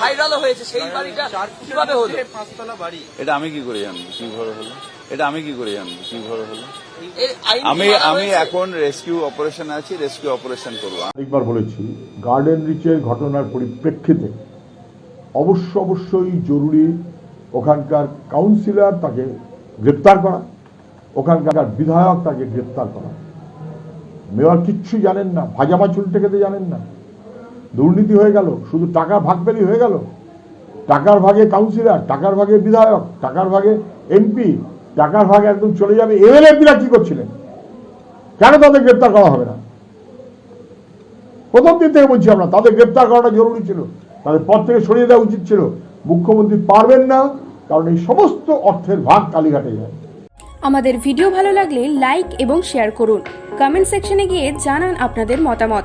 ভাইরালও হয়েছে সেই বাড়িটা কীভাবে হলো? পাঁচতলা বাড়ি। এটা আমি কি করে জানব? কীভাবে হলো? এটা আমি কি করে জানব? কীভাবে হলো? আমি আমি এখন রেস্কিউ অপারেশন আছি রেস্কিউ অপারেশন করব। অনেকবার বলেছি গার্ডেন রিচের ঘটনার পরিপ্রেক্ষিতে অবশ্য অবশ্যই জরুরি ওখানকার কাউন্সিলর তাকে গ্রেপ্তার করা ওখানকার বিধায়ক তাকে গ্রেপ্তার করা। মেয়র কিচ্ছু জানেন না ভাজা মাছুল টেকেতে জানেন না। দুর্নীতি হয়ে গেল, শুধু টাকা ভাগ পেলেই হয়ে গেল। টাকার ভাগে কাউন্সিলর টাকার ভাগে বিধায়ক, টাকার ভাগে এমপি টাকার ভাগে একদম চলে যাবে। এমএলএমপিরা কি করছিলেন? কেন তাদের গ্রেপ্তার করা হবে না? প্রথম দিন থেকে বলছি আমরা, তাদের গ্রেপ্তার করাটা জরুরি ছিল। তাদের পদ থেকে সরিয়ে দেওয়া উচিত ছিল। মুখ্যমন্ত্রী পারবেন না, কারণ এই সমস্ত অর্থের ভাগ কালীঘাটে যায়। আমাদের ভিডিও ভালো লাগলে লাইক এবং শেয়ার করুন। কমেন্ট সেকশনে গিয়ে জানান আপনাদের মতামত।